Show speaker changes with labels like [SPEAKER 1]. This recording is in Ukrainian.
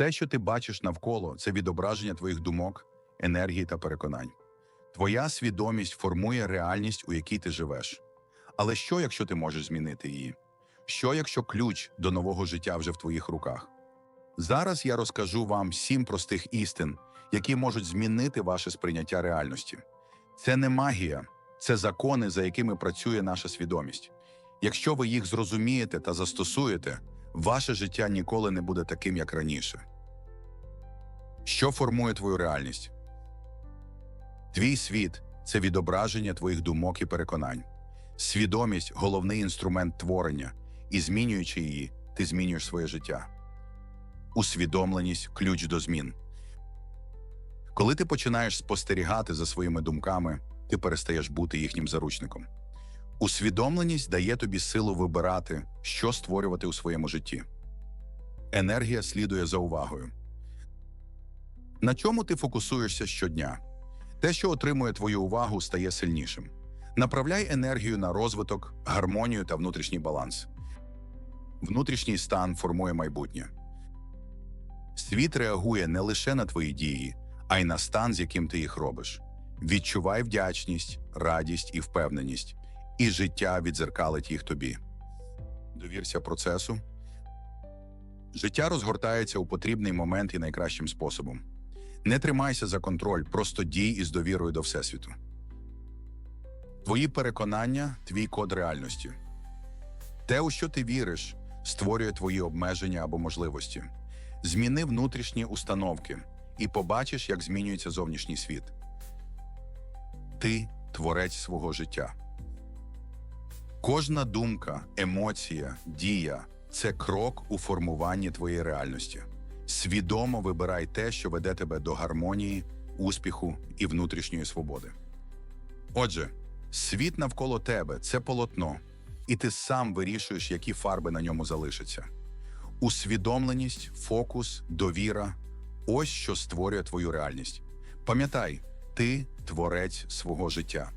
[SPEAKER 1] Все, що ти бачиш навколо, це відображення твоїх думок, енергії та переконань. Твоя свідомість формує реальність, у якій ти живеш. Але що, якщо ти можеш змінити її? Що, якщо ключ до нового життя вже в твоїх руках? Зараз я розкажу вам сім простих істин, які можуть змінити ваше сприйняття реальності. Це не магія, це закони, за якими працює наша свідомість. Якщо ви їх зрозумієте та застосуєте, ваше життя ніколи не буде таким, як раніше. Що формує твою реальність? Твій світ це відображення твоїх думок і переконань. Свідомість головний інструмент творення, і змінюючи її, ти змінюєш своє життя. Усвідомленість ключ до змін. Коли ти починаєш спостерігати за своїми думками, ти перестаєш бути їхнім заручником. Усвідомленість дає тобі силу вибирати, що створювати у своєму житті. Енергія слідує за увагою. На чому ти фокусуєшся щодня? Те, що отримує твою увагу, стає сильнішим. Направляй енергію на розвиток, гармонію та внутрішній баланс. Внутрішній стан формує майбутнє. Світ реагує не лише на твої дії, а й на стан, з яким ти їх робиш. Відчувай вдячність, радість і впевненість, і життя відзеркалить їх тобі. Довірся процесу. Життя розгортається у потрібний момент і найкращим способом. Не тримайся за контроль, просто дій із довірою до Всесвіту. Твої переконання твій код реальності. Те, у що ти віриш, створює твої обмеження або можливості. Зміни внутрішні установки і побачиш, як змінюється зовнішній світ. Ти творець свого життя. Кожна думка, емоція, дія це крок у формуванні твоєї реальності. Свідомо вибирай те, що веде тебе до гармонії, успіху і внутрішньої свободи. Отже, світ навколо тебе це полотно, і ти сам вирішуєш, які фарби на ньому залишаться. Усвідомленість, фокус, довіра ось що створює твою реальність. Пам'ятай, ти творець свого життя.